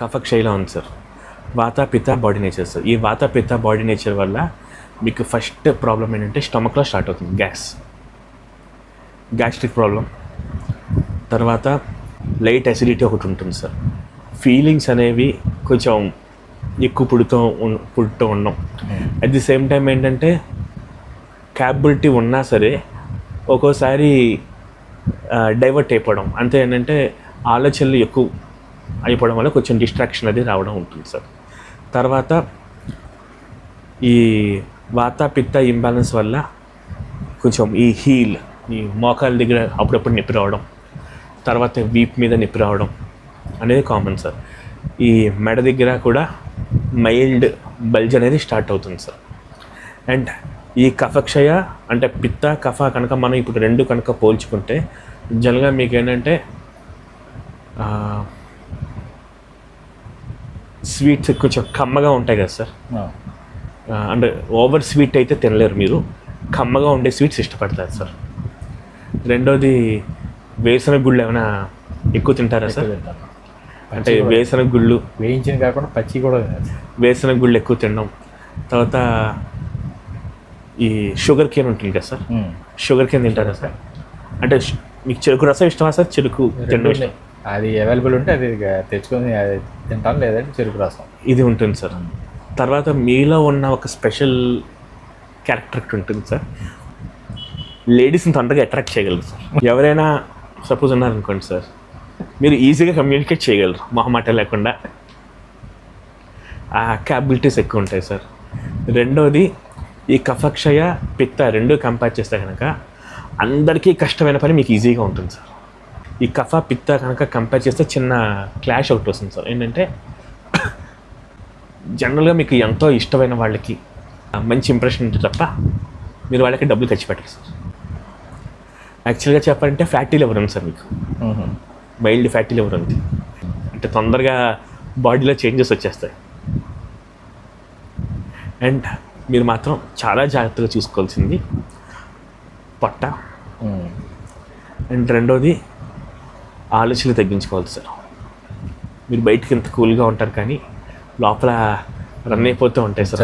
కఫక్షైలా ఉంది సార్. వాత పిత్త బాడీ నేచర్ సార్. ఈ వాత పిత్త బాడీ నేచర్ వల్ల మీకు ఫస్ట్ ప్రాబ్లం ఏంటంటే స్టమక్లో స్టార్ట్ అవుతుంది గ్యాస్ గ్యాస్ట్రిక్ ప్రాబ్లం తర్వాత లైట్ అసిడిటీ ఒకటి ఉంటుంది సార్. ఫీలింగ్స్ అనేవి కొంచెం ఎక్కువ పుడుతూ పుడుతూ ఉన్నాం. అట్ ది సేమ్ టైం ఏంటంటే క్యాపబిలిటీ ఉన్నా సరే ఒక్కోసారి డైవర్ట్ అయిపోవడం. అంతే ఏంటంటే ఆలోచనలు ఎక్కువ అయిపోవడం వల్ల కొంచెం డిస్ట్రాక్షన్ అది రావడం ఉంటుంది సార్. తర్వాత ఈ వాత పిత్త ఇంబ్యాలెన్స్ వల్ల కొంచెం ఈ హీల్ ఈ మోకాల దగ్గర అప్పుడప్పుడు నొప్పి రావడం తర్వాత వీప్ మీద నొప్పి రావడం అనేది కామన్ సార్. ఈ మెడ దగ్గర కూడా మైల్డ్ బల్జ్ అనేది స్టార్ట్ అవుతుంది సార్. అండ్ ఈ కఫక్షయ అంటే పిత్త కఫ కనుక మనం ఇప్పుడు రెండు కనుక పోల్చుకుంటే జనరల్గా మీకు ఏంటంటే స్వీట్స్ కొంచెం కమ్మగా ఉంటాయి కదా సార్. అంటే ఓవర్ స్వీట్ అయితే తినలేరు మీరు. కమ్మగా ఉండే స్వీట్స్ ఇష్టపడతారు సార్. రెండోది వేరుశనగ గుళ్ళు ఏమైనా ఎక్కువ తింటారా సార్? అంటే వేరుశనగ గుళ్ళు. వేయించిన కాకుండా పచ్చి కూడా. వేరుశనగ గుళ్ళు ఎక్కువ తినడం. తర్వాత ఈ షుగర్ కేన్ ఉంటుంది కదా సార్. షుగర్ కేన్ తింటారా సార్? అంటే మీకు చెరుకు రసం ఇష్టమా సార్? చెరుకు తినడం. ఇష్టం. అది అవైలబుల్ ఉంటే అది తెచ్చుకొని అది తింటాను లేదంటే చెరుకు రసం. ఇది ఉంటుంది సార్. తర్వాత మీలో ఉన్న ఒక స్పెషల్ క్యారెక్టర్ ఉంటుంది సార్. లేడీస్ని తొందరగా అట్రాక్ట్ చేయగలరు సార్. ఎవరైనా సపోజ్ ఉన్నారనుకోండి సార్ మీరు ఈజీగా కమ్యూనికేట్ చేయగలరు. మొహమాట లేకుండా. ఆ క్యాబిలిటీస్ ఎక్కువ ఉంటాయి సార్. రెండోది ఈ కఫక్షయ పిత్త రెండు కంపేర్ చేస్తే కనుక అందరికీ కష్టమైన పని మీకు ఈజీగా ఉంటుంది సార్. ఈ కఫ పిత్త కనుక కంపేర్ చేస్తే చిన్న క్లాష్ ఒకటి వస్తుంది సార్. ఏంటంటే జనరల్గా మీకు ఎంతో ఇష్టమైన వాళ్ళకి మంచి ఇంప్రెషన్ ఉంటుంది తప్ప మీరు వాళ్ళకి డబ్బులు ఖర్చు పెట్టరు సార్. యాక్చువల్గా చెప్పాలంటే ఫ్యాటీ లివర్ ఉంది సార్ మీకు. మైల్డ్ ఫ్యాటీ లివర్ ఉంది. అంటే తొందరగా బాడీలో చేంజెస్ వచ్చేస్తాయి. అండ్ మీరు మాత్రం చాలా జాగ్రత్తగా చూసుకోవాల్సింది పొట్ట. అండ్ రెండోది ఆలోచనలు తగ్గించుకోవాలి సార్. మీరు బయటికి ఎంత కూల్గా ఉంటారు కానీ లోపల రన్ అయిపోతూ ఉంటాయి సార్